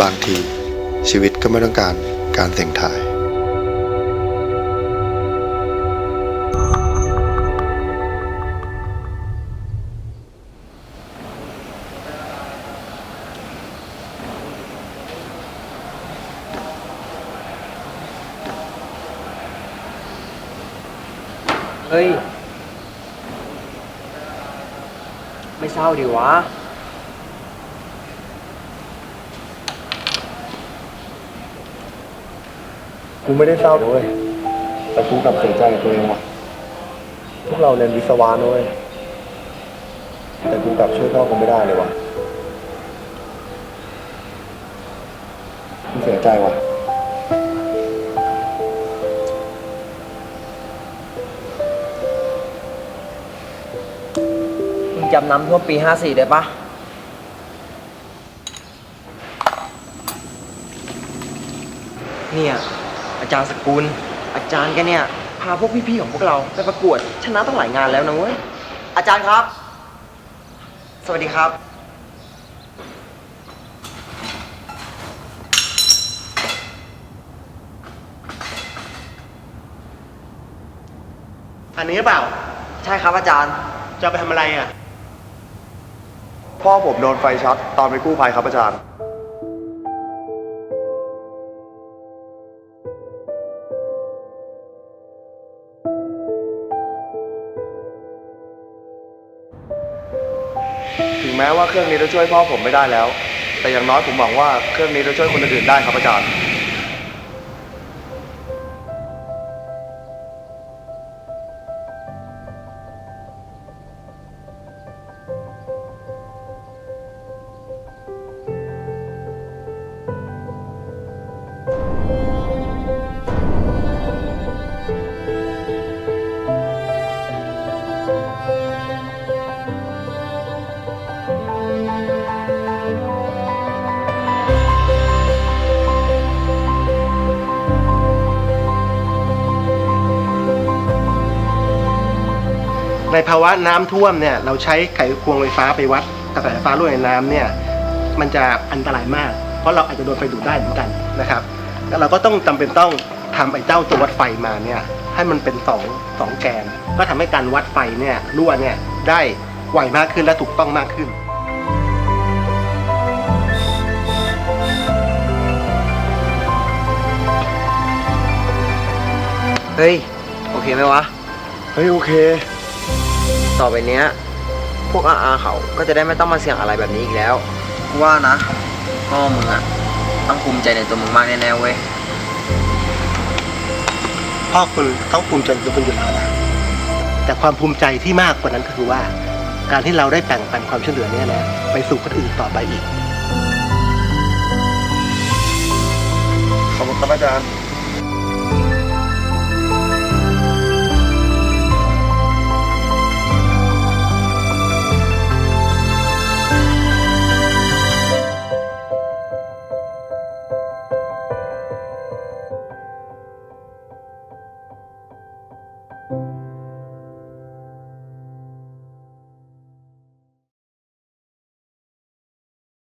บางที ชีวิตก็ไม่ต้องการการเสี่ยงทายเฮ้ย ไม่เศร้าดิวะ กูไม่ได้เศร้าด้วยแต่กูกลับเสียใจกับตัวเองว่ะ พวกเราเรียนวิศวะนะเว้ยแต่กูกลับช่วยพ่อกูไม่ได้เลยว่ะกูเสียใจว่ะ มึงจำน้ำท่วมปี 54 ได้ปะเนี่ย อาจารย์สกุล อาจารย์แกเนี่ย พาพวกพี่ๆของพวกเราไปประกวด ชนะตั้งหลายงานแล้วนะเว้ย อาจารย์ครับ สวัสดีครับ อันนี้หรือเปล่า ใช่ครับอาจารย์ จะเอาไปทำอะไรอะ พ่อผมโดนไฟช็อตตอนไปกู้ภัยครับอาจารย์ แม้ว่าเครื่องนี้จะช่วยพ่อผมไม่ได้แล้ว แต่อย่างน้อยผมหวังว่าเครื่องนี้จะช่วยคนอื่นได้ครับอาจารย์ ในภาวะน้ำท่วมเนี่ยเราใช้ไขควงไฟฟ้าไปวัดกระแสไฟฟ้ารั่วในน้ำเนี่ยมันจะอันตรายมาก เพราะเราอาจจะโดนไฟดูดได้เหมือนกันนะครับ แล้วเราก็ต้องจำเป็นต้องทำไอ้เจ้าตัววัดไฟมาเนี่ยให้มันเป็นสองสองแกน ก็ทำให้การวัดไฟเนี่ยรั่วเนี่ยได้ไวมากขึ้นและถูกต้องมากขึ้นเฮ้ย โอเคไหมวะ เฮ้ย โอเค ต่อไปเนี้ย พวกอาอาเขาก็จะได้ไม่ต้องมาเสี่ยงอะไรแบบนี้อีกแล้วกูว่านะพ่อมึงอะต้องภูมิใจในตัวมึงมากแน่ๆเว้ยพ่อคุณต้องภูมิใจในตัวคุณอยู่แล้วนะแต่ความภูมิใจที่มากกว่านั้นก็คือว่า การที่เราได้แบ่งปันความช่วยเหลือเนี่ยนะไปสู่คนอื่นต่อไปอีก